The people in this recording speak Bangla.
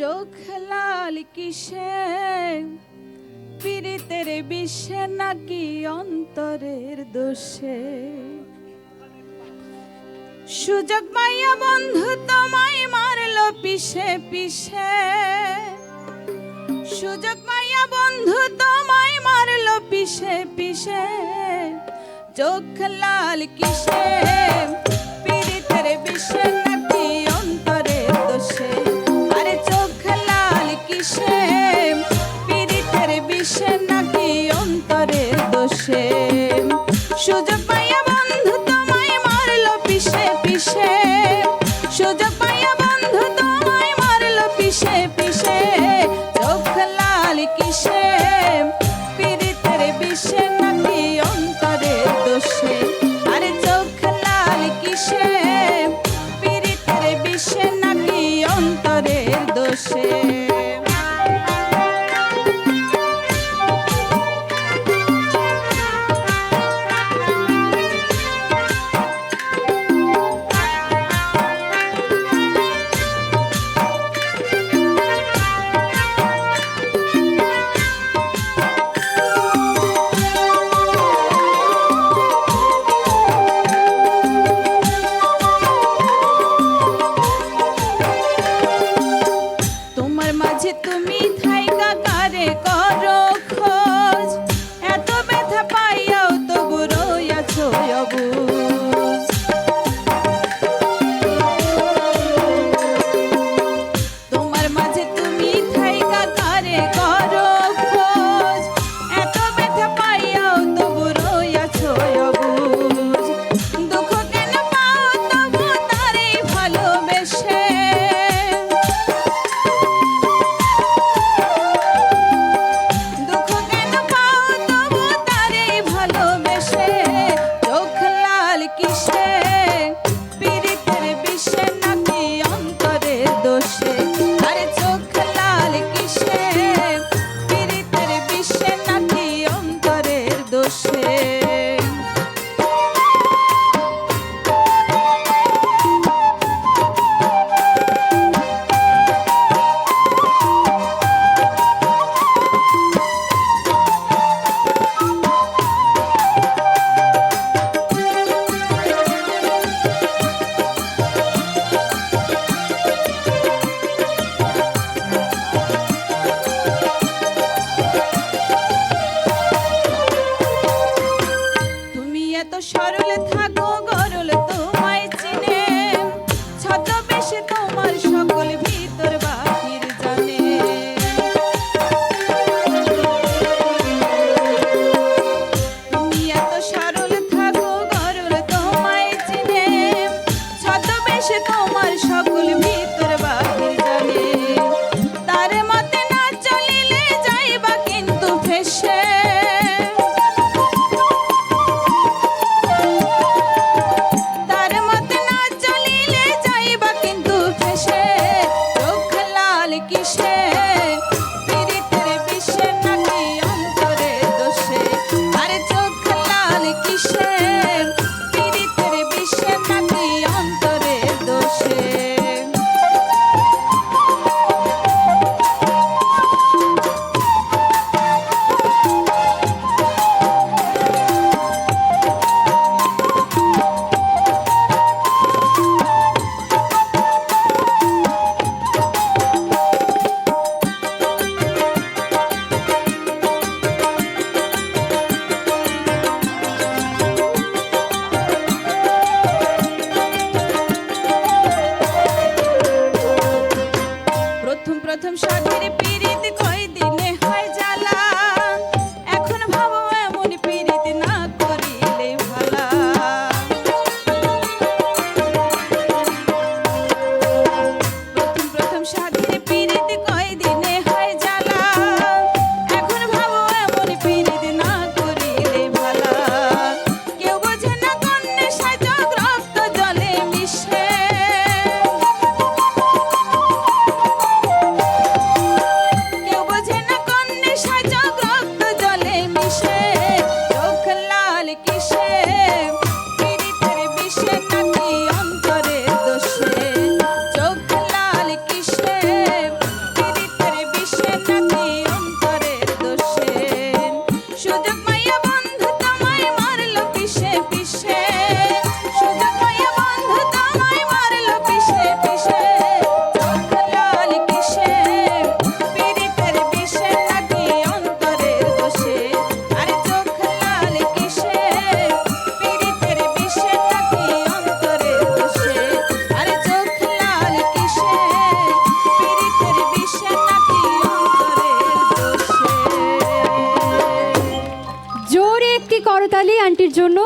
চোখ লাল কিসে? পীড়িতের বিশ্বে নাকি অন্তরের দোষে? সুযোগ পাইয়া বন্ধু তোমায় মারলো পিসে পিসে সুযোগ পাইয়া বন্ধু তোমায় মারলো পিসে পিসে চোখ লাল কিসে? পীড়িতের বিষে shit. তো সরল থাকো গরল, তোমায় চিনে। ছদ্মবেশে তোমার সকল ভিতর বাহির জানে। তুমি এত সরল থাকো গরল, তোমায় চিনে। ছদ্মবেশে তোমার স্বামীর পীড়িত কয় দিনে হয় জোরে একটি করতালি আন্টির জন্য।